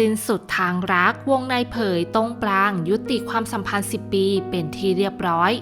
สิ้นสุดทางรักวงในเผยตรงปรางยุติความสัมพันธ์ 10 ปีเป็นที่เรียบร้อย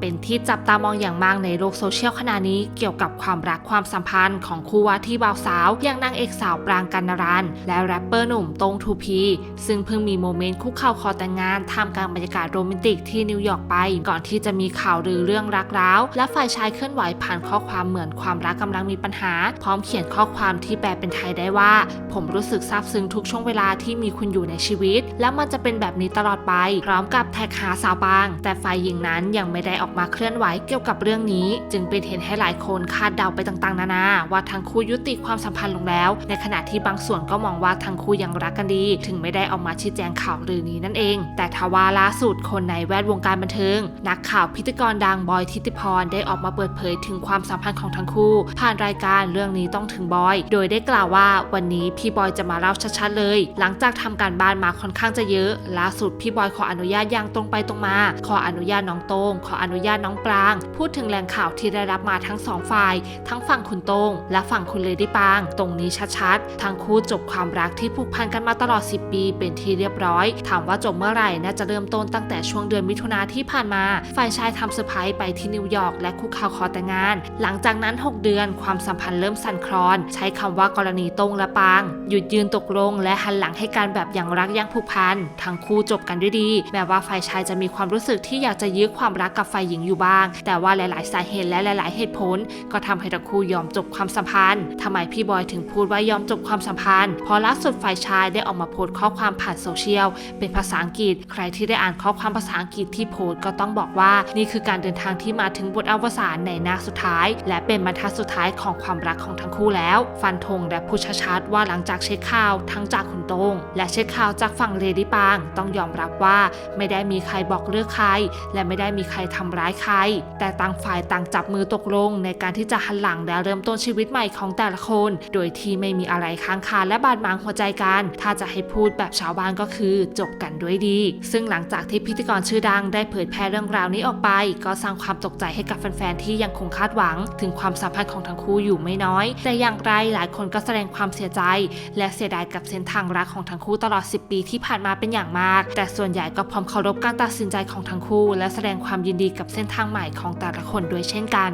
เป็นที่จับตามองอย่างมากในโลกโซเชียลขณะนี้เกี่ยวกับความรักความสัมพันธ์ของคู่ว่าที่บ่าวสาว อย่างนางเอกสาวปรางกันนารันและแรปเปอร์หนุ่มตงทูพีซึ่งเพิ่งมีโมเมนต์คุกเข่าขอแต่งงานท่ามกลางบรรยากาศโรแมนติกที่นิวยอร์กไป ก่อนที่จะมีข่าวลือเรื่องรักร้าว และฝ่ายชายเคลื่อนไหวผ่านข้อความเหมือนความรักกำลังมีปัญหา พร้อมเขียนข้อความที่แปลเป็นไทยได้ว่า ผมรู้สึกซาบซึ้งทุกช่วงเวลาที่มีคุณอยู่ในชีวิต และมันจะเป็นแบบนี้ตลอดไป พร้อมกับแท็กหาสาวบาง แต่ฝ่ายหญิงนั้นยังไม่ได้ออกมาเคลื่อนไหวเกี่ยวกับเรื่องนี้ จึงเป็นเหตุให้หลายคนคาดเดาไปต่างๆ นานา ว่าทั้งคู่ยุติความสัมพันธ์ลงแล้ว ในขณะที่บางส่วนก็มองว่าทั้งคู่ยังรักกันดี ถึงไม่ได้ออกมาชี้แจงข่าวลือนี้นั่นเอง แต่ทว่าล่าสุดคนในแวดวงการบันเทิง นักข่าวพิธีกรดังบอยทิติพรได้ออกมาเปิดเผยถึงความสัมพันธ์ของทั้งคู่ ผ่านรายการเรื่องนี้ต้องถึงบอย โดยได้กล่าวว่าวันนี้พี่บอยจะมาเล่าชัดๆเลย หลังจากทำการบ้านมาค่อนข้างจะเยอะล่าสุดพี่บอยขออนุญาตอย่างตรงไปตรงมา ขออนุญาตน้องโต้งขออนุญาตน้องปราง พูดถึงแหล่งข่าวที่ได้รับมาทั้งสองฝ่าย ทั้งฝั่งคุณโต้งและฝั่งคุณเลดี้ปาง ตรงนี้ชัดๆ ทั้งคู่จบความรักที่ผูกพันกันมาตลอด 10 ปี เป็นที่เรียบร้อย ถามว่าจบเมื่อไหร่น่าจะเริ่มต้นตั้งแต่ช่วงเดือนมิถุนาที่ผ่านมา ฝ่ายชายทำเซอร์ไพรส์ไปที่นิวยอร์กและคุกเข่าขอแต่งงาน หลังจากนั้น 6 เดือนความสัมพันธ์เริ่มสั่นคลอน ใช้คำว่ากรณีโต้งและปาง หยุดยืนตกลง และหันหลังให้การแบบอย่างรักยังผูกพันทั้งคู่จบกันด้วยดี แม้ว่าฝ่ายชายจะมีความรู้สึกที่อยากจะยื้อความรักกับฝ่ายหญิงอยู่บ้าง แต่ว่าหลาย ๆ สาเหตุและหลาย ๆ เหตุผล ก็ทำให้ทั้งคู่ยอมจบความสัมพันธ์ทำไมพี่บอยถึงพูดว่ายอมจบความสัมพันธ์ เพราะล่าสุดฝ่ายชายได้ออกมาโพสต์ข้อความผ่านโซเชียลเป็นภาษาอังกฤษ ใครที่ได้อ่านข้อความภาษาอังกฤษที่โพสต์ก็ต้องบอกว่า นี่คือการเดินทางที่มาถึงบทอวสานในนาสุดท้าย และเป็นบรรทัดสุดท้ายของความรักของทั้งคู่แล้ว ฟันธงและพูดชัดๆว่าหลังจากเช็คข่าวทั้งจากคุณโต้งและเช็คข่าวจากฝั่งเลดี้ปาง ต้องยอมรับว่าไม่ได้มีใครบอกเลิกใคร และไม่ได้มีใครทำร้ายใคร แต่ต่างฝ่ายต่างจับมือตกลง ในการที่จะหันหลังและเริ่มต้นชีวิตใหม่ของแต่ละคน โดยที่ไม่มีอะไรค้างคาและบาดหมางหัวใจกัน ถ้าจะให้พูดแบบชาวบ้านก็คือจบกันด้วยดี ซึ่งหลังจากที่พิธีกรชื่อดังได้เผยแพร่เรื่องราวนี้ออกไป ก็สร้างความตกใจให้กับแฟนๆที่ยังคงคาดหวัง ถึงความสัมพันธ์ของทั้งคู่อยู่ไม่น้อย แต่อย่างไรหลายคนก็แสดงความเสียใจ และเสียดายกับเส้นทางรักของทั้งคู่ตลอด 10 ปีที่ผ่านมาเป็นอย่างมาก แต่ส่วนใหญ่ก็พร้อมเคารพการตัดสินใจของทั้งคู่ และแสดงความยินดีกับกับเส้นทางใหม่ของแต่ละคนด้วยเช่นกัน